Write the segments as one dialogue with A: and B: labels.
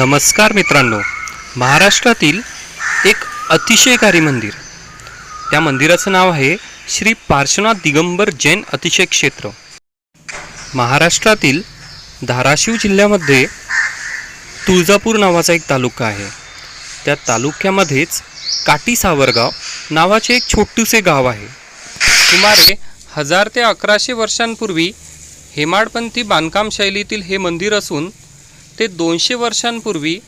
A: नमस्कार मित्रांनो. महाराष्ट्रातील एक अतिशयकारी मंदिर. त्या मंदिराचं नाव आहे श्री पार्श्वनाथ दिगंबर जैन अतिशय क्षेत्र. महाराष्ट्रातील धाराशिव जिल्ह्यामध्ये तुळजापूर नावाचा एक तालुका आहे. त्या तालुक्यामध्येच काटी सावरगाव नावाचे एक छोटूसे गाव आहे. सुमारे हजार ते अकराशे वर्षांपूर्वी हेमाडपंथी बांधकाम शैलीतील हे मंदिर असून ते दोनशे वर्षांपूर्वी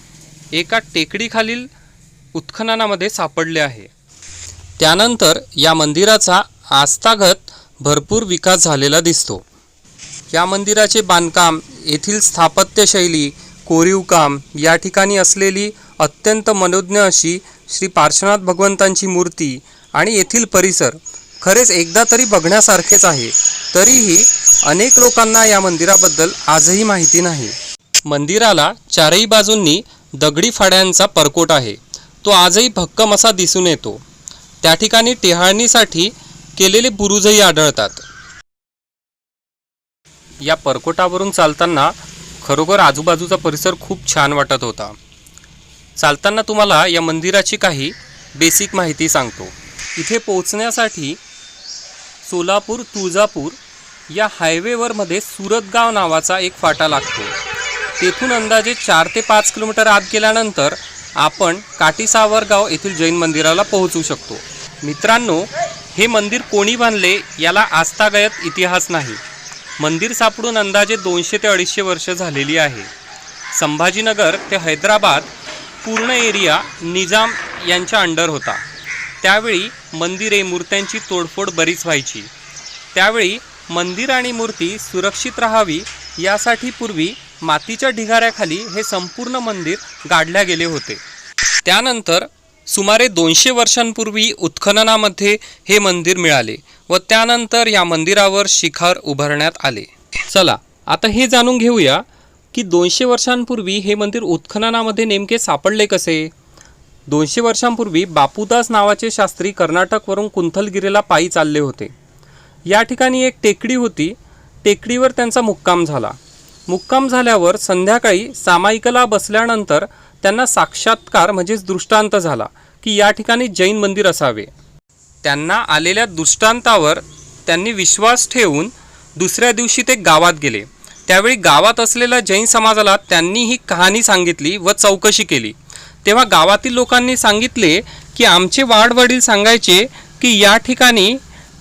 A: एका टेकडीखालील उत्खननामध्ये सापडले आहे. त्यानंतर या मंदिराचा आस्थागत भरपूर विकास झालेला दिसतो. या मंदिराचे बांधकाम येथील स्थापत्यशैली कोरीवकाम या ठिकाणी असलेली अत्यंत मनोज्ञ अशी श्री पार्श्वनाथ भगवंतांची मूर्ती आणि येथील परिसर खरेच एकदा तरी बघण्यासारखेच आहे. तरीही अनेक लोकांना या मंदिराबद्दल आजही माहिती नाही. मंदिराला चारही बाजूंनी दगडी फाड्यांचा परकोट आहे. तो आजही भक्कम असा दिसून येतो. त्या ठिकाणी टेहाळणीसाठी केलेले बुरुजही आढळतात. या परकोटावरून चालताना खरोखर आजूबाजूचा परिसर खूप छान वाटत होता. चालताना तुम्हाला या मंदिराची काही बेसिक माहिती सांगतो. इथे पोहोचण्यासाठी सोलापूर तुळजापूर या हायवेवरमध्ये सुरतगाव नावाचा एक फाटा लागतो. तेथून अंदाजे चार ते पाच किलोमीटर आत गेल्यानंतर आपण काटीसावरगाव येथील जैन मंदिराला पोहोचू शकतो. मित्रांनो हे मंदिर कोणी बांधले याला आस्थागयत इतिहास नाही. मंदिर सापडून अंदाजे दोनशे ते अडीचशे वर्ष झालेली आहे. संभाजीनगर ते हैदराबाद पूर्ण एरिया निजाम यांच्या अंडर होता. त्यावेळी मंदिरे मूर्त्यांची तोडफोड बरीच व्हायची. त्यावेळी मंदिर आणि मूर्ती सुरक्षित राहावी यासाठी पूर्वी मातीच्या ढिगाऱ्याखाली हे संपूर्ण मंदिर गाडल्या गेले होते. त्यानंतर सुमारे दोनशे वर्षांपूर्वी उत्खननामध्ये हे मंदिर मिळाले व त्यानंतर या मंदिरावर शिखर उभारण्यात आले. चला आता हे जाणून घेऊया की दोनशे वर्षांपूर्वी हे मंदिर उत्खननामध्ये नेमके सापडले कसे? दोनशे वर्षांपूर्वी बापूदास नावाचे शास्त्री कर्नाटकवरून कुंथलगिरीला पायी चालले होते. या ठिकाणी एक टेकडी होती. टेकडीवर त्यांचा मुक्काम झाला. मुक्काम झाल्यावर संध्याकाळी सामायिकला बसल्यानंतर त्यांना साक्षात्कार म्हणजेच दृष्टांत झाला की या ठिकाणी जैन मंदिर असावे. त्यांना आलेल्या दृष्टांतावर त्यांनी विश्वास ठेवून दुसऱ्या दिवशी ते गावात गेले. त्यावेळी गावात असलेल्या जैन समाजाला त्यांनी ही कहाणी सांगितली व चौकशी केली. तेव्हा गावातील लोकांनी सांगितले की आमचे वाडवडील सांगायचे की या ठिकाणी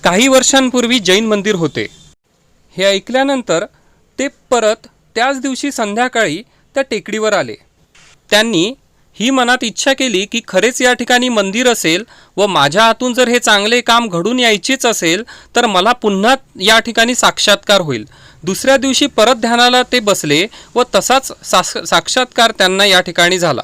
A: काही वर्षांपूर्वी जैन मंदिर होते. हे ऐकल्यानंतर ते परत त्याच दिवशी संध्याकाळी त्या टेकडीवर आले. त्यांनी ही मनात इच्छा केली की खरेच या ठिकाणी मंदिर असेल व माझ्या हातून जर हे चांगले काम घडून यायचेच असेल तर मला पुन्हा या ठिकाणी साक्षात्कार होईल. दुसऱ्या दिवशी परत ध्यानाला ते बसले व तसाच सास साक्षात्कार त्यांना या ठिकाणी झाला.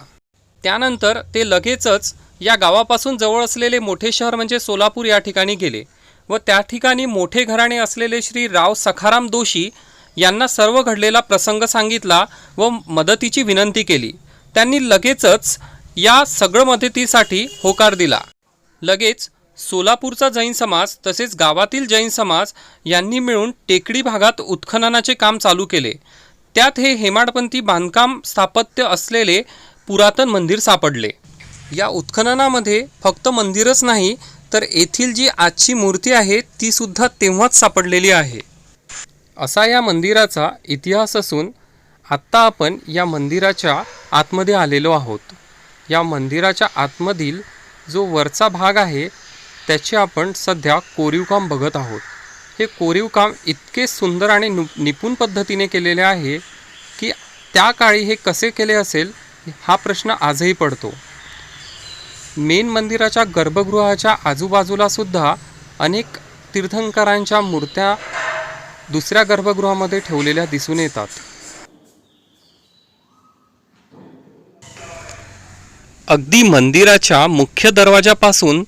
A: त्यानंतर ते लगेचच या गावापासून जवळ असलेले मोठे शहर म्हणजे सोलापूर या ठिकाणी गेले व त्या ठिकाणी मोठे घराणे असलेले श्री राव सखाराम दोशी यांना सर्व घडलेला प्रसंग सांगितला व मदतीची विनंती केली. त्यांनी लगेचच या सगळं मदतीसाठी होकार दिला. लगेच सोलापूरचा जैन समाज तसेच गावातील जैन समाज यांनी मिळून टेकडी भागात उत्खननाचे काम चालू केले. त्यात हे हेमाडपंथी बांधकाम स्थापत्य असलेले पुरातन मंदिर सापडले. या उत्खननामध्ये फक्त मंदिरच नाही तर येथील जी आजची मूर्ती आहे तीसुद्धा तेव्हाच सापडलेली आहे. असा या मंदिराचा इतिहास असून आत्ता आपण या मंदिराच्या आतमध्ये आलेलो आहोत. या मंदिराच्या आतमधील जो वरचा भाग आहे त्याचे आपण सध्या कोरीवकाम बघत आहोत. हे कोरीवकाम इतके सुंदर आणि नु निपुण पद्धतीने केलेले आहे की त्या काळी हे कसे केले असेल हा प्रश्न आजही पडतो. मेन मंदिराच्या गर्भगृहाच्या आजूबाजूला सुद्धा अनेक तीर्थंकरांच्या मूर्त्या दुसऱ्या गर्भगृहामध्ये ठेवलेल्या दिसून येतात. अगदी मंदिराच्या मुख्य दरवाजापासून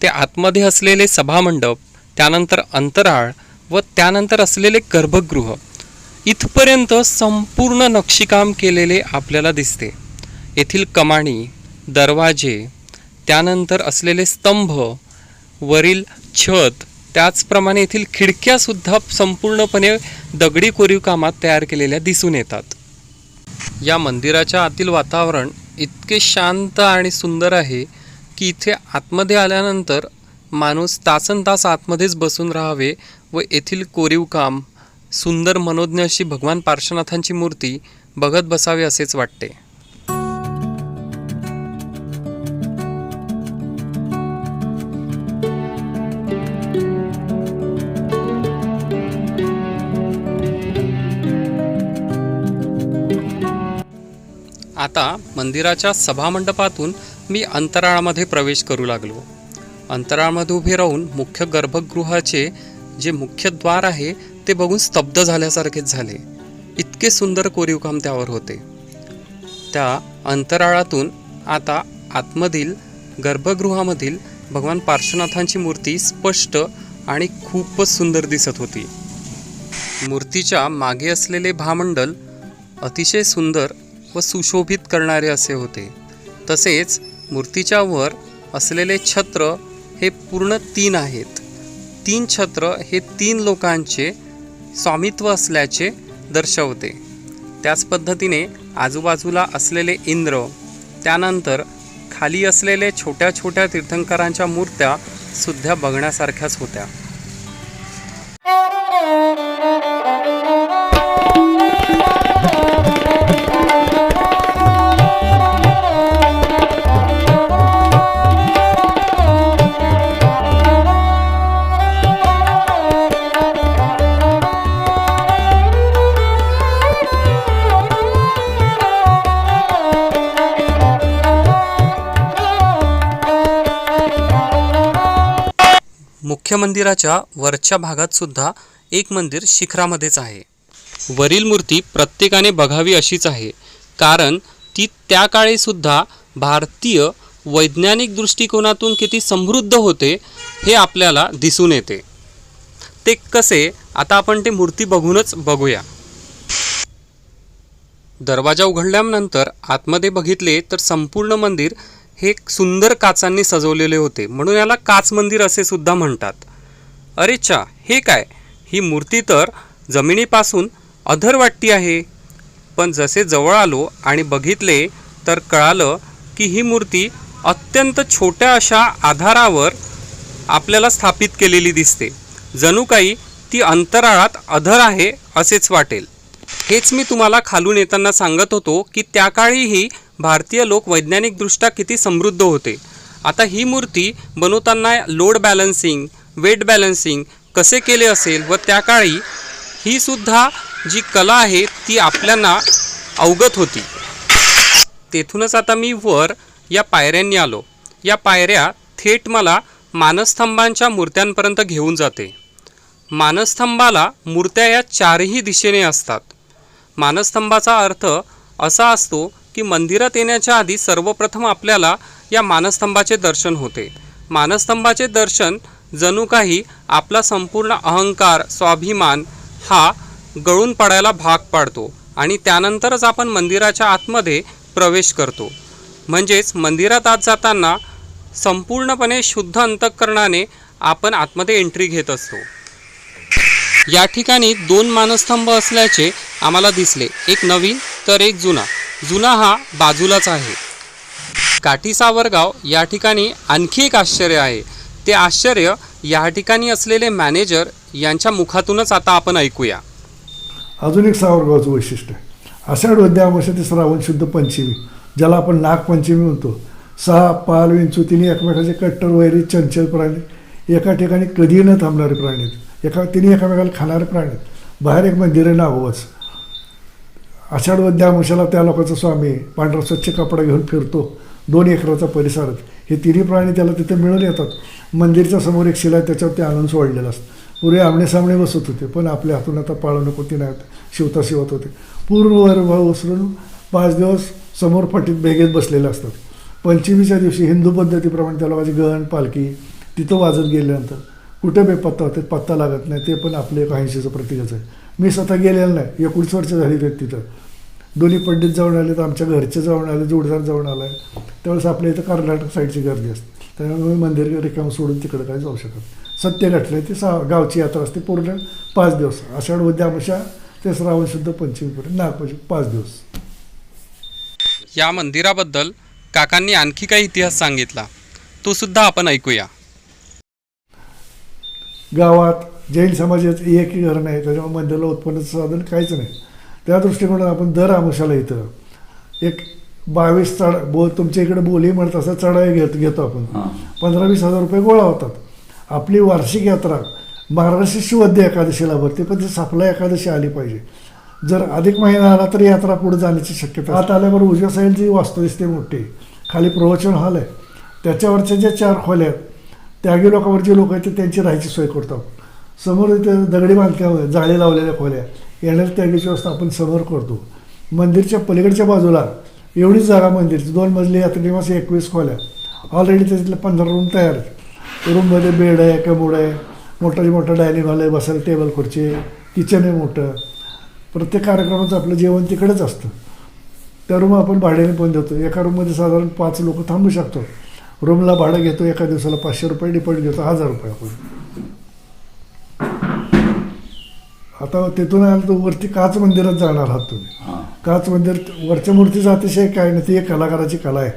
A: ते आतमध्ये असलेले सभामंडप त्यानंतर अंतराळ व त्यानंतर असलेले गर्भगृह इथपर्यंत संपूर्ण नक्षीकाम केलेले आपल्याला दिसते. येथील कमाणी दरवाजे त्यानंतर असलेले स्तंभ वरील छत त्याचप्रमाणे येथील खिडक्यासुद्धा संपूर्णपणे दगडी कोरीव कामात तयार केलेल्या दिसून येतात. या मंदिराच्या आतील वातावरण इतके शांत आणि सुंदर आहे की इथे आतमध्ये आल्यानंतर माणूस तासन तास आतमध्येच बसून राहावे व येथील कोरीव काम सुंदर मनोज्ञ अशी भगवान पार्श्वनाथांची मूर्ती बघत बसावे असेच वाटते. आता मंदिराच्या सभामंडपातून मी अंतराळामध्ये प्रवेश करू लागलो. अंतराळामध्ये उभे राहून मुख्य गर्भगृहाचे जे मुख्य द्वार आहे ते बघून स्तब्ध झाल्यासारखेच झाले. इतके सुंदर कोरीवकाम त्यावर होते. त्या अंतराळातून आता आतमधील गर्भगृहामधील भगवान पार्श्वनाथांची मूर्ती स्पष्ट आणि खूपच सुंदर दिसत होती. मूर्तीच्या मागे असलेले भामंडल अतिशय सुंदर व सुशोभित करणारे असे होते. तसेच मूर्तीच्या वर असलेले छत्र हे पूर्ण तीन आहेत. तीन छत्र हे तीन लोकांचे स्वामित्व असल्याचे दर्शवते. त्याच पद्धतीने आजूबाजूला असलेले इंद्र त्यानंतर खाली असलेले छोट्या छोट्या तीर्थंकरांच्या मूर्त्या सुद्धा बघण्यासारख्याच होत्या. मुख्य मंदिराच्या वरच्या भागात सुद्धा एक मंदिर शिखरामध्येच आहे. वरील मूर्ती प्रत्येकाने बघावी अशीच आहे. कारण ती त्या काळीसुद्धा भारतीय वैज्ञानिक दृष्टिकोनातून किती समृद्ध होते हे आपल्याला दिसून येते. ते कसे? आता आपण ते मूर्ती बघूनच बघूया. दरवाजा उघडल्यानंतर आतमध्ये बघितले तर संपूर्ण मंदिर हे एक सुंदर काचांनी सजवलेले होते. म्हणून याला काच मंदिर असे सुद्धा म्हणतात. अरे चा हे काय? ही मूर्ती तर जमिनीपासून अधर वाटती आहे. पण जसे जवळ आलो आणि बघितले तर कळालं की ही मूर्ती अत्यंत छोट्या अशा आधारावर आपल्याला स्थापित केलेली दिसते. जणू काही ती अंतराळात अधर आहे असेच वाटेल. हेच मी तुम्हाला खालून येताना सांगत होतो की त्या काळीही भारतीय लोक वैज्ञानिकदृष्ट्या किती समृद्ध होते. आता ही मूर्ती बनवताना लोड बॅलन्सिंग वेट बॅलन्सिंग कसे केले असेल व त्या काळी ही सुद्धा जी कला आहे ती आपल्याला अवगत होती. तेथूनच आता मी वर या पायऱ्यांनी आलो. या पायऱ्या थेट मला मानस्तंभांच्या मूर्त्यांपर्यंत घेऊन जाते. मानस्तंभाला मूर्त्या या चारही दिशेने असतात. मानस्तंभाचा अर्थ असा असतो की मंदिरात येण्याच्या आधी सर्वप्रथम आपल्याला या मानस्तंभाचे दर्शन होते. मानस्तंभाचे दर्शन जणू काही आपला संपूर्ण अहंकार स्वाभिमान हा गळून पडायला भाग पाडतो आणि त्यानंतरच आपण मंदिराच्या आतमध्ये प्रवेश करतो. म्हणजेच मंदिरात आत जाताना संपूर्णपणे शुद्ध अंतःकरणाने आपण आतमध्ये एंट्री घेत असतो. या ठिकाणी दोन मानस्तंभ असल्याचे आम्हाला दिसले. एक नवीन तर एक जुना. जुना हा बाजूलाच आहे. काठी सावरगाव या ठिकाणी आणखी एक आश्चर्य आहे. ते आश्चर्य या ठिकाणी असलेले मॅनेजर यांच्या मुखातूनच आता आपण ऐकूया.
B: अजून एक सावरगावचं वैशिष्ट्य आहे. आषाढ वद्या अमावस्या ते श्रावण शुद्ध पंचमी ज्याला आपण नागपंचमी म्हणतो. सहा पाल विंचू तिने एकमेकाचे कट्टर वैरी चंचल प्राणी. एका ठिकाणी कधी न थांबणारे प्राणी आहेत. एका तिने एकामेकाला खाणारे प्राणी आहेत. बाहेर एक मंदिर आहे नागोबाच. आषाढ वद्या त्या लोकांचा स्वामी पांढरा स्वच्छ कपडा घेऊन फिरतो. दोन एकराचा परिसरात हे तिन्ही प्राणी त्याला तिथे मिळून येतात. मंदिरच्या समोर एक शिला त्याच्यावर ते आणून सोडलेलं असतं. पूर्वी आमणे सामणे बसत होते पण आपल्या हातून आता पाळणं कोणती नाही शिवता शिवत होते. पूर्णवर उसरून पाच दिवस समोर फटीत भेगेत बसलेले असतात. पंचमीच्या दिवशी हिंदू पद्धतीप्रमाणे त्याला माझी गहण पालखी तिथं वाजत गेल्यानंतर कुठे बेपत्ता होते पत्ता लागत नाही ते पण आपले एक ऐंशीचं प्रतीकच आहे. मी स्वतः गेलेलं नाही. एकोणीस वर्ष झाली आहेत तिथं. दोन्ही पंडित जाऊन आले तर आमच्या घरचे जाऊन आले जोडदार जाऊन आला. आहे त्यावेळेस आपल्या इथं कर्नाटक साईडची गर्दी असते. त्यामुळे मंदिर रिकाम सोडून तिकडे काही जाऊ शकत सत्य घटले ती सा गावची यात्रा असते पूर्ण पाच दिवस. आषाढ अमावस्या ते श्रावण शुद्ध पंचमीपर्यंत नागपंचमी पाच दिवस.
A: या मंदिराबद्दल काकांनी आणखी काही इतिहास सांगितला. तो सुद्धा आपण ऐकूया.
B: गावात जैन समाजाचं एकीकरण आहे त्याच्यामुळे मंदिराला उत्पन्नाचं साधन काहीच नाही. त्या दृष्टिकोनात आपण दर आमुषाला इथं एक बावीस चढ बो तुमच्या इकडे बोली म्हणत असं चढाई घेत घेतो आपण. पंधरा वीस हजार रुपये गोळा होतात. आपली वार्षिक यात्रा महाराष्ट्र शिवद्य एकादशीला भरते पण ती सफला एकादशी आली पाहिजे. जर अधिक महिना आला तर यात्रा पुढे जाण्याची शक्यता आत आल्यावर उजव्या साईडची वास्तू दिसते मोठी. खाली प्रवचन हॉल आहे. त्याच्यावरच्या ज्या चार खोल्या आहेत त्यागी लोकांवर जे लोक आहेत ते त्यांची राहायची सोय करतो समोर इथे दगडी बांधकाम जाळे लावलेल्या खोल्या. येणाऱ्या त्यागीची व्यवस्था आपण समोर करतो. मंदिरच्या पलीकडच्या बाजूला एवढीच जागा मंदिरची. दोन मजली यात्रेनिवास एकवीस खोल्या. ऑलरेडी त्याच्यातले पंधरा रूम तयार आहेत. रूममध्ये बेड आहे कमोड आहे. मोठाची मोठं डायनिंग हॉल आहे बसायला टेबल खुर्ची आहे. किचन आहे मोठं. प्रत्येक कार्यक्रमाचं आपलं जेवण तिकडेच असतं. त्या रूम आपण भाड्याने पण देतो. एका रूममध्ये साधारण पाच लोक थांबू शकतो रूमला भाडं घेतो एका दिवसाला पाचशे रुपये डिपॉझिट घेतो हजार रुपये आपण. आता तिथून आलं तर वरती काच मंदिरात जाणार आहात तुम्ही. काच मंदिर वरच्या मूर्तीचा अतिशय काय नाही ती एक कलाकाराची कला आहे.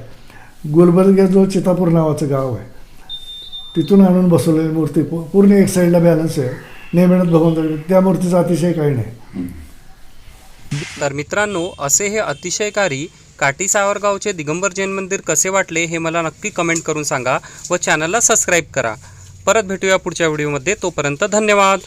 B: गुलबर्ग जो चितापूर नावाचं गाव आहे. तिथून आणून बसवलेली मूर्ती पू- पूर्ण एक साईडला बॅलन्स आहे. नेहमीनाथ भगवंत त्या मूर्तीचा अतिशय काही नाही.
A: तर मित्रांनो असे हे अतिशयकारी काटी सावरगावचे दिगंबर जैन मंदिर कसे वाटले हे मला नक्की कमेंट करून सांगा व चॅनलला सबस्क्राईब करा. परत भेटूया पुढच्या व्हिडिओमध्ये तोपर्यंत धन्यवाद.